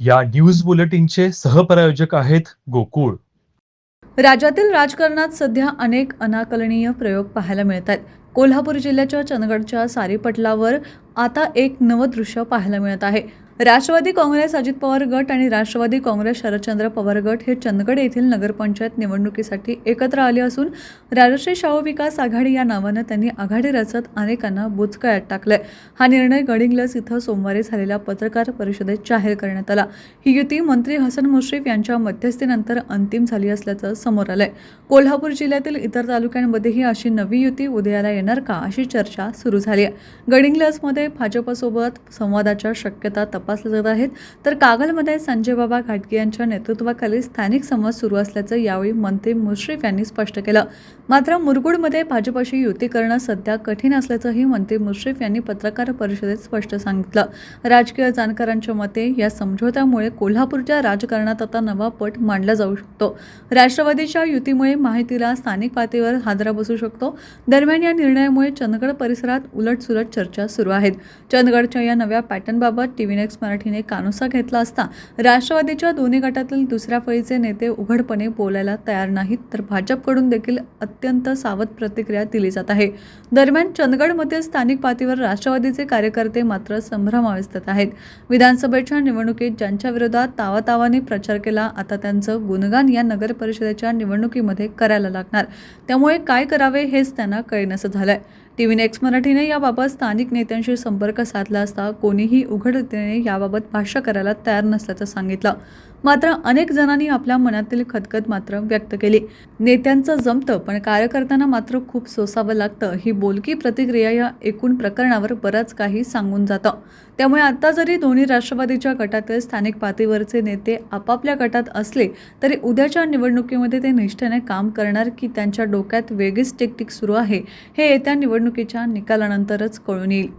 या न्यूज बुलेटिनचे सहप्रायोजक आहेत गोकुळ. राज्यातील राजकारणात सध्या अनेक अनाकलनीय प्रयोग पाहायला मिळत आहेत कोल्हापूर जिल्ह्याच्या चंदगडच्या सारीपटलावर आता एक नवं दृश्य पाहायला मिळत आहे. राष्ट्रवादी काँग्रेस अजित पवार गट आणि राष्ट्रवादी काँग्रेस शरदचंद्र पवार गट हे चंदगड येथील नगरपंचायत निवडणुकीसाठी एकत्र आले असून राजश्री शाहू विकास आघाडी या नावानं त्यांनी आघाडी रचत अनेकांना बुचकळ्यात टाकलंय. हा निर्णय गडिंगलस इथं सोमवारी झालेल्या पत्रकार परिषदेत जाहीर करण्यात आला. ही युती मंत्री हसन मुश्रीफ यांच्या मध्यस्थीनंतर अंतिम झाली असल्याचं समोर आलंय. कोल्हापूर जिल्ह्यातील इतर तालुक्यांमध्येही अशी नवी युती उदयाला येणार का अशी चर्चा सुरू झाली आहे. गडिंग्लसमध्ये भाजपसोबत संवादाच्या शक्यता तपासल्या जात आहेत. तर कागलमध्ये संजय बाबा घाटगे यांच्या नेतृत्वाखाली स्थानिक संवाद सुरू असल्याचं यावेळी मंत्री मुश्रीफ यांनी स्पष्ट केलं. मात्र मुरगुडमध्ये भाजपशी युती करणं सध्या कठीण असल्याचंही मंत्री मुश्रीफ यांनी पत्रकार परिषदेत स्पष्ट सांगितलं. राजकीय जाणकारांच्या मते या समझोत्यामुळे कोल्हापूरच्या राजकारणात आता नवा पट मांडला जाऊ शकतो. राष्ट्रवादीच्या युतीमुळे माहितीला स्थानिक पातळीवर हादरा बसू शकतो. दरम्यान या निर्णय निर्णयामुळे चंदगड परिसरात उलटसुलट चर्चा सुरू आहेत. चंदगडच्या या नव्या पॅटर्नबाबत टी व्ही नेक्स्ट मराठीने कानोसा घेतला असता राष्ट्रवादीच्या दोन्ही गटातील दुसऱ्या फळीचे नेते उघडपणे बोलायला तयार नाहीत तर भाजपकडून देखील अत्यंत सावध प्रतिक्रिया दिली जात आहे. दरम्यान चंदगडमधील स्थानिक पातळीवर राष्ट्रवादीचे कार्यकर्ते मात्र संभ्रमावस्थेत आहेत. विधानसभेच्या निवडणुकीत ज्यांच्या विरोधात तावातावाने प्रचार केला आता त्यांचं गुणगान या नगर परिषदेच्या निवडणुकीमध्ये करायला लागणार. त्यामुळे काय करावे हेच त्यांना कळेनसं Let. टी व्ही नेक्स्ट मराठीने याबाबत स्थानिक नेत्यांशी संपर्क साधला असता कोणीही उघडतेने याबाबत भाष्य करायला तयार नसल्याचं सांगितलं. मात्र अनेक जणांनी आपल्या मनातील खतखत मात्र व्यक्त केली. नेत्यांचं जमतं पण कार्यकर्त्यांना मात्र खूप सोसावं लागतं. ही बोलकी प्रतिक्रिया या एकूण प्रकरणावर बराच काही सांगून जातं. त्यामुळे आता जरी दोन्ही राष्ट्रवादीच्या गटातील स्थानिक पातळीवरचे नेते आपापल्या गटात असले तरी उद्याच्या निवडणुकीमध्ये ते निष्ठेने काम करणार की त्यांच्या डोक्यात वेगळीच टिकटिक सुरू आहे हे येत्या निवडणूक निवडणुकीच्या निकालानंतरच कळून येईल.